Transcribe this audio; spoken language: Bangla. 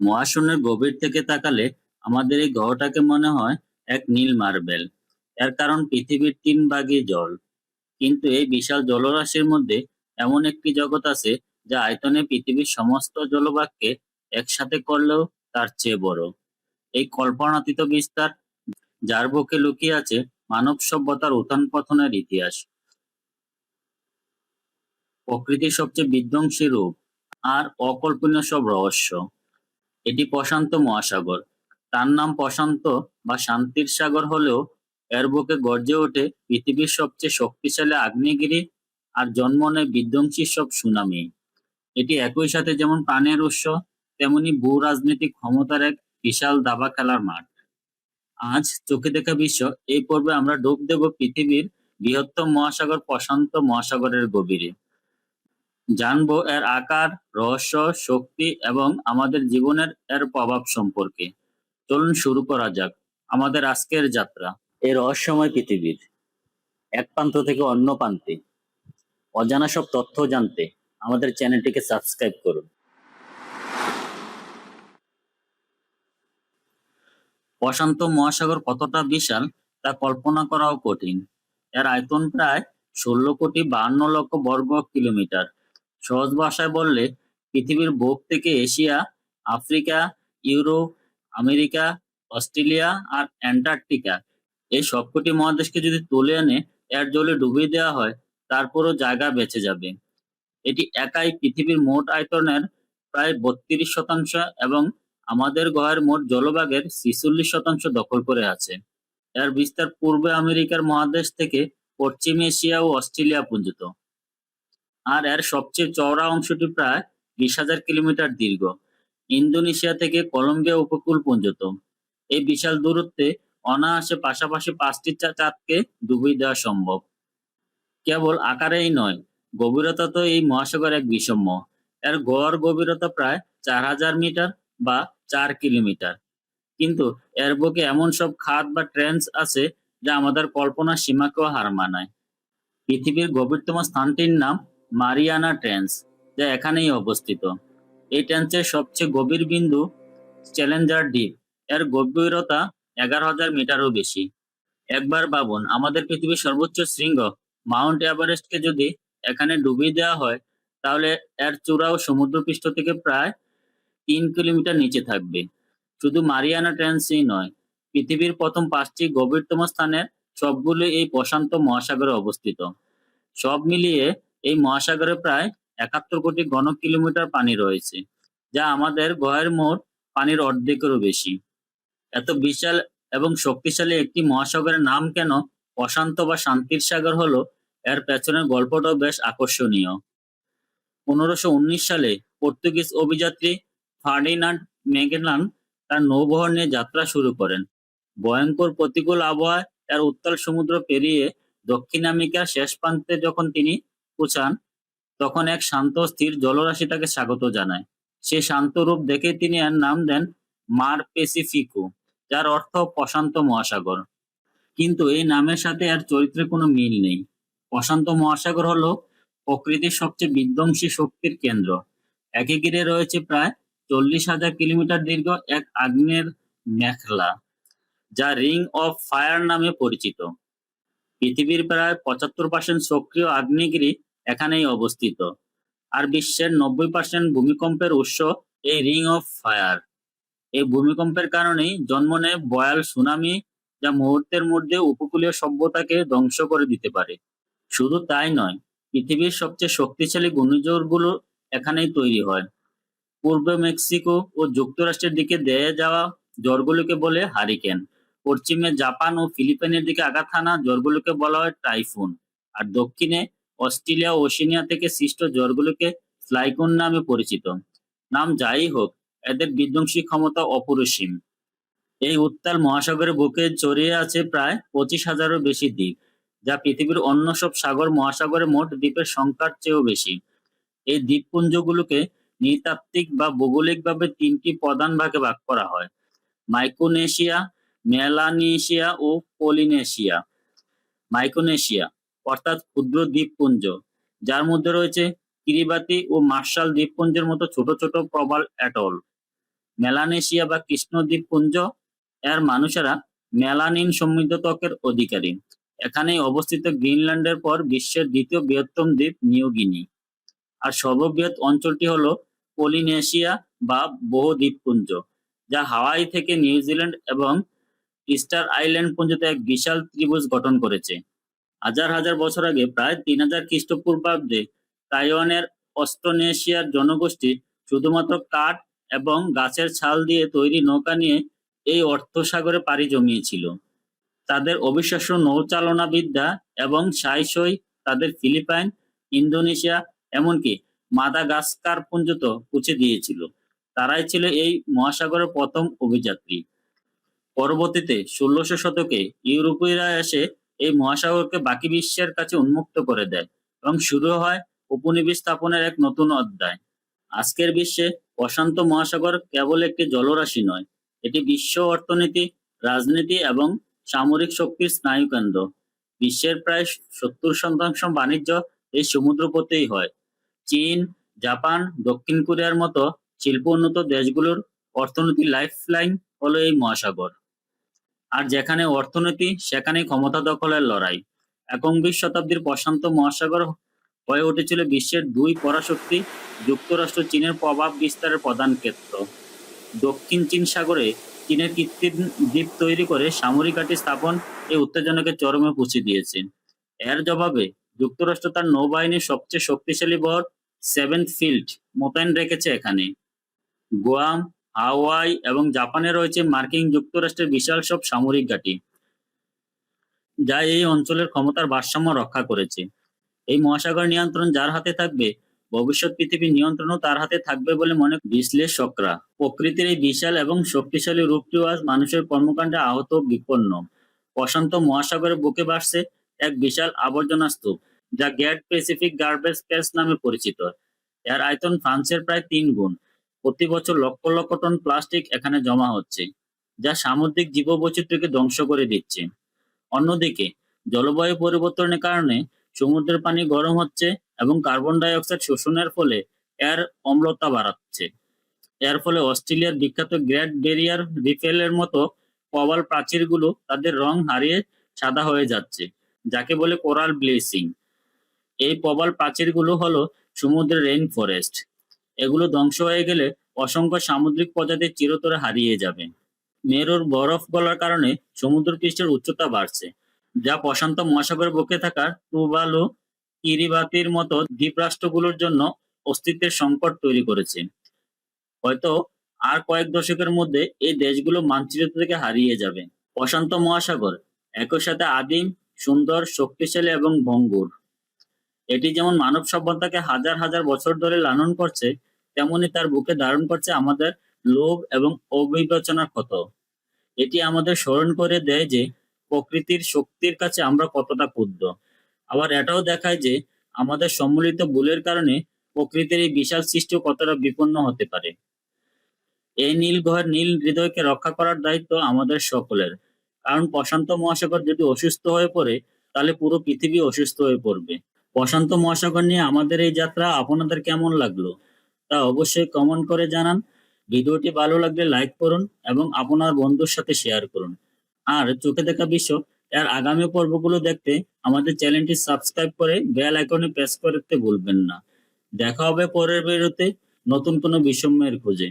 মহাশূন্যের গভীর থেকে তাকালে আমাদের এই গ্রহটাকে মনে হয় এক নীল মার্বেল। এর কারণ পৃথিবীর তিন ভাগই জল। কিন্তু এই বিশাল জলরাশির মধ্যে এমন একটি জগৎ আছে যা আয়তনে পৃথিবীর সমস্ত জলভাগকে একসাথে করলেও তার চেয়ে বড়। এই কল্পনাতীত বিস্তার যার বুকে লুকিয়ে আছে মানব সভ্যতার উত্থান পতনের ইতিহাস। প্রকৃতির সবচেয়ে বিধ্বংসী রূপ আর অকল্পনীয় সব রহস্য। এটি প্রশান্ত মহাসাগর। তার নাম প্রশান্ত বা শান্তির সাগর হলেও এর বুকে গর্জে ওঠে পৃথিবীর সবচেয়ে শক্তিশালী আগ্নেয়গিরি আর জন্ম নেয় বিধ্বংসী সব সুনামি। এটি একই সাথে যেমন প্রাণের উৎস, তেমনি ভূ রাজনৈতিক ক্ষমতার এক বিশাল দাবা খেলার মাঠ। আজ চোখে দেখা বিশ্ব, এই পর্বে আমরা ডুব দেব পৃথিবীর বৃহত্তম মহাসাগর প্রশান্ত মহাসাগরের গভীরে। জানব এর আকার, রহস্য, শক্তি এবং আমাদের জীবনের এর প্রভাব সম্পর্কে। চলুন শুরু করা যাক। আমাদের আজকের যাত্রা। এই রহস্যময় পৃথিবীর। এক প্রান্ত থেকে অন্য প্রান্তে। অজানা সব তথ্য জানতে আমাদের চ্যানেলটিকে সাবস্ক্রাইব করুন। প্রশান্ত মহাসাগর কতটা বিশাল তা কল্পনা করাও কঠিন। এর আয়তন প্রায় ষোলো কোটি বাহান্ন লক্ষ বর্গ কিলোমিটার। সহজ ভাষায় বললে পৃথিবীর বুক থেকে Asia, Africa, Europe, America, Australia আর অ্যান্টার্কটিকা। এই সবকটি মহাদেশকে যদি তুলে এনে এর জলে ডুবিয়ে দেওয়া হয়, তারপরও জায়গা বেঁচে যাবে। এটি একাই পৃথিবীর মোট আয়তনের প্রায় বত্রিশ শতাংশ এবং আমাদের গ্রহের মোট জলভাগের ছিচল্লিশ শতাংশ দখল করে আছে। এর বিস্তার পূর্ব আমেরিকার মহাদেশ থেকে পশ্চিম এশিয়া ও অস্ট্রেলিয়া পর্যন্ত। আর এর সবচেয়ে চওড়া অংশটি প্রায় বিশ হাজার কিলোমিটার দীর্ঘ। ইন্দোনেশিয়া থেকে কলম্বিয়া উপকূল পর্যন্ত। এই বিশাল দূরত্বে অনায়াসে পাশাপাশি পাঁচটি চাঁদকে ডুবিয়ে দেওয়া সম্ভব। কেবল আকারেই নয়, গভীরতা তো এই মহাসাগর এক বিষম্য এর গড় গভীরতা প্রায় চার হাজার মিটার বা চার কিলোমিটার। কিন্তু এর বুকে এমন সব খাত বা ট্রেন্স আছে যা আমাদের কল্পনার সীমাকেও হার মানায়। পৃথিবীর গভীরতম স্থানটির নাম মারিয়ানা ট্রেন্স, যা এখানেই অবস্থিত। এই ট্রেন্সের সবচেয়ে গভীর বিন্দু চ্যালেঞ্জার ডিপ এর গভীরতা এগারো হাজার মিটারও বেশি। একবার ভাবুন, আমাদের পৃথিবীর সর্বোচ্চ শৃঙ্গ মাউন্ট এভারেস্টকে যদি এখানে ডুবিয়ে দেওয়া হয়, তাহলে এর চূড়াও সমুদ্রপৃষ্ঠ থেকে প্রায় তিন কিলোমিটার নিচে থাকবে। শুধু মারিয়ানা ট্রেন্সই নয়, পৃথিবীর প্রথম পাঁচটি গভীরতম স্থানের সবগুলো এই প্রশান্ত মহাসাগরে অবস্থিত। সব মিলিয়ে এই মহাসাগরে প্রায় একাত্তর কোটি ঘন কিলোমিটার পানি রয়েছে, যা আমাদের গয়ের মোট পানির অর্ধেকেরও বেশি। এত বিশাল এবং শক্তিশালী একটি মহাসাগরের নাম কেন অশান্ত বা শান্তির সাগর হলো, এর পেছনের গল্পটাও বেশ আকর্ষণীয়। পনেরোশো সালে পর্তুগিজ অভিযাত্রী ফার্ডিনান্ড মেগেলান তার নৌবহর নিয়ে যাত্রা শুরু করেন। ভয়ঙ্কর প্রতিকূল আবহাওয়ায় এর উত্তাল সমুদ্র পেরিয়ে দক্ষিণ আমেরিকার শেষ প্রান্তে যখন তিনি পৌঁছান তখন এক শান্ত স্থির জলরাশি তাকে স্বাগত জানায়। সে শান্ত রূপ দেখে তিনি এর নাম দেন মার পেসিফিকো, যার অর্থ প্রশান্ত মহাসাগর। কিন্তু এই নামের সাথে এর চরিত্রে কোনো মিল নেই। প্রশান্ত মহাসাগর হলো প্রকৃতির সবচেয়ে বিধ্বংসী শক্তির কেন্দ্র। একে ঘিরে রয়েছে প্রায় চল্লিশ হাজার কিলোমিটার দীর্ঘ এক আগ্নেয়ের মেখলা, যা রিং অফ ফায়ার নামে পরিচিত। পৃথিবীর প্রায় পঁচাত্তর পার্সেন্ট সক্রিয় আগ্নেয়গিরি এখানেই অবস্থিত। আর বিশ্বের নব্বই পার্সেন্ট ভূমিকম্পের উৎস এই রিং অফ ফায়ার এই ভূমিকম্পের কারণেই জন্ম নেয় বয়াল সুনামি যা মুহূর্তের মধ্যে উপকূলীয় সভ্যতাকে ধ্বংস করে দিতে পারে। শুধু তাই নয়, পৃথিবীর সবচেয়ে শক্তিশালী ঘূর্ণিঝড়গুলো এখানেই তৈরি হয়। পূর্ব মেক্সিকো ও যুক্তরাষ্ট্রের দিকে দেয়ে যাওয়া জ্বরগুলোকে বলে হারিকেন। পশ্চিমে জাপান ও ফিলিপাইনের দিকে আঘাত হানা জ্বরগুলোকে বলা হয় টাইফুন। আর দক্ষিণে অস্ট্রেলিয়া ওশেনিয়া থেকে সৃষ্ট জ্বরগুলোকে স্লাইকুন নামে পরিচিত। নাম যাই হোক, এদের বিধ্বংসী ক্ষমতা অপরিসীম। এই উত্তাল মহাসাগরের বুকে ছড়িয়ে আছে প্রায় পঁচিশ হাজারও বেশি দ্বীপ, যা পৃথিবীর অন্য সব সাগর মহাসাগরে মোট দ্বীপের সংখ্যার চেয়েও বেশি। এই দ্বীপপুঞ্জগুলোকে নৃতাত্ত্বিক বা ভৌগোলিকভাবে তিনটি প্রধান ভাগে ভাগ করা হয় মাইক্রোনেশিয়া মেলানেশিয়া ও পলিনেশিয়া। মাইক্রোনেশিয়া অর্থাৎ ক্ষুদ্র দ্বীপপুঞ্জ। যার মধ্যে রয়েছে কিরিবাতি ও মার্শাল দ্বীপপুঞ্জের মতো ছোট ছোট প্রবাল অ্যাটল মেলানেশিয়া বা কৃষ্ণ দ্বীপপুঞ্জ, এর মানুষেরা মেলানিন সমৃদ্ধ ত্বকের অধিকারী। এখানেই অবস্থিত গ্রিনল্যান্ডের পর বিশ্বের দ্বিতীয় বৃহত্তম দ্বীপ নিউ গিনি। আর সর্ববৃহৎ অঞ্চলটি হল পলিনেশিয়া বা বহু দ্বীপপুঞ্জ, যা হাওয়াই থেকে নিউজিল্যান্ড এবং ইস্টার আইল্যান্ড পুঞ্জতে এক বিশাল ত্রিভুজ গঠন করেছে। হাজার হাজার বছর আগে প্রায় তিন হাজার খ্রিস্টপূর্বাব্দে তাইওয়ানের অস্ট্রোনেশিয়ার জনগোষ্ঠী শুধুমাত্র কাঠ এবং গাছের ছাল দিয়ে তৈরি নৌকা নিয়ে এই অর্থসাগরে পাড়ি জমিয়েছিল। তাদের অবিশ্বাস্য নৌচালনা বিদ্যা এবং সাইসই তাদের ফিলিপাইন, ইন্দোনেশিয়া এমনকি মাদাগাস্কার পর্যন্ত পৌঁছে দিয়েছিল। তারাই ছিল এই মহাসাগরের প্রথম অভিযাত্রী। পরবর্তীতে ষোলোশো শতকে ইউরোপীয়রা এসে এই মহাসাগরকে বাকি বিশ্বের কাছে উন্মুক্ত করে দেয় এবং শুরু হয় উপনিবেশ স্থাপনের এক নতুন অধ্যায়। আজকের বিশ্বে প্রশান্ত মহাসাগর কেবল একটি জলরাশি নয়, এটি বিশ্ব অর্থনীতি, রাজনীতি এবং সামরিক শক্তির স্নায়ুকেন্দ্র। বিশ্বের প্রায় সত্তর শতাংশ বাণিজ্য এই সমুদ্র পথেই হয়। চীন, জাপান, দক্ষিণ কোরিয়ার মতো শিল্প উন্নত দেশগুলোর অর্থনীতি লাইফলাইন হলো এই মহাসাগর। আর যেখানে অর্থনীতি সেখানে ক্ষমতা দখলের লড়াই। একবিংশ শতাব্দীর প্রশান্ত মহাসাগর হয়ে উঠেছিল বিশ্বের দুই পরাশক্তি, যুক্তরাষ্ট্র, চীনের প্রভাব বিস্তারের প্রধান ক্ষেত্র। দক্ষিণ চীন সাগরে চীনের কৃত্রিম দ্বীপ তৈরি করে সামরিক ঘাঁটি স্থাপন এই উত্তেজনাকে চরমে পৌঁছে দিয়েছে। এর জবাবে যুক্তরাষ্ট্র তার নৌবাহিনীর সবচেয়ে শক্তিশালী বহর সেভেন্থ ফিল্ড মোতায়েন রেখেছে এখানে। গোয়াম হাওয়াই এবং জাপানে রয়েছে মার্কিন যুক্তরাষ্ট্রের বিশাল সব সামরিক ঘাঁটি, যা এই অঞ্চলের ক্ষমতার ভারসাম্য রক্ষা করেছে। এই মহাসাগর নিয়ন্ত্রণ যার হাতে থাকবে, ভবিষ্যৎ পৃথিবীর নিয়ন্ত্রণও তার হাতে থাকবে বলে মনে বিশ্লেষকরা। প্রকৃতির এই বিশাল এবং শক্তিশালী রূপটিও আজ মানুষের কর্মকাণ্ডে আহত বিপন্ন। প্রশান্ত মহাসাগরের বুকে বাড়ছে এক বিশাল আবর্জনা স্তূপ, যা গ্যাট প্যাসিফিক গার্বেজ প্যাস নামে পরিচিত। এর আয়তন ফ্রান্সের প্রায় তিন গুণ। প্রতি বছর লক্ষ লক্ষ টন প্লাস্টিক এখানে জমা হচ্ছে, যা সামুদ্রিক জীববৈচিত্র্যকে ধ্বংস করে দিচ্ছে। অন্যদিকে, জলবায়ু পরিবর্তনের কারণে সমুদ্রের পানি গরম হচ্ছে এবং কার্বন ডাই অক্সাইড শোষণের ফলে এর অম্লতা বাড়াচ্ছে। এর ফলে অস্ট্রেলিয়ার বিখ্যাত গ্রেট ব্যারিয়ার রিফেলের মতো প্রবাল প্রাচীরগুলো তাদের রং হারিয়ে সাদা হয়ে যাচ্ছে, যাকে বলে কোরাল ব্লিচিং। এই প্রবাল প্রাচীরগুলো হলো সমুদ্রের রেইন ফরেস্ট এগুলো ধ্বংস হয়ে গেলে অসংখ্য সামুদ্রিক প্রজাতি চিরতরে হারিয়ে যাবে। মেরুর বরফ গলার কারণে সমুদ্র পৃষ্ঠের উচ্চতা বাড়ছে, যা প্রশান্ত মহাসাগরের বুকে থাকা টুবালু কিরিবাতির মতো দ্বীপরাষ্ট্রগুলোর জন্য অস্তিত্বের সংকট তৈরি করেছে। হয়তো আর কয়েক দশকের মধ্যে এই দেশগুলো মানচিত্র থেকে হারিয়ে যাবে। প্রশান্ত মহাসাগর, একই সাথে আদিম, সুন্দর, শক্তিশালী এবং ভঙ্গুর। এটি যেমন মানব সভ্যতাকে হাজার হাজার বছর ধরে লালন করছে তেমনি তার বুকে ধারণ করছে আমাদের লোভ এবং অবিবেচনার ক্ষত। এটি আমাদের স্মরণ করে দেয় যে প্রকৃতির শক্তির কাছে আমরা কতটা ক্ষুদ্র আবার এটাও দেখায় যে আমাদের সম্মিলিত ভুলের কারণে প্রকৃতির এই বিশাল সৃষ্টি কতটা বিপন্ন হতে পারে। এই নীল গ্রহের নীল হৃদয়কে রক্ষা করার দায়িত্ব আমাদের সকলের। কারণ প্রশান্ত মহাসাগর যদি অসুস্থ হয়ে পড়ে, তাহলে পুরো পৃথিবী অসুস্থ হয়ে পড়বে। প্রশান্ত মহাসাগর নিয়ে আমাদের এই যাত্রা আপনাদের কেমন লাগল? তা অবশ্যই কমেন্ট করে জানান। ভিডিওটি ভালো লাগলে লাইক করুন এবং আপনার বন্ধুর সাথে শেয়ার করুন। আর চোখে দেখা বিশ্ব, এর আগামী পর্বগুলো দেখতে আমাদের চ্যানেলটি সাবস্ক্রাইব করে বেল আইকনে প্রেস করতে ভুলবেন না। দেখা হবে পরের ভিডিওতে নতুন কোনো বিষম্যের খোঁজে।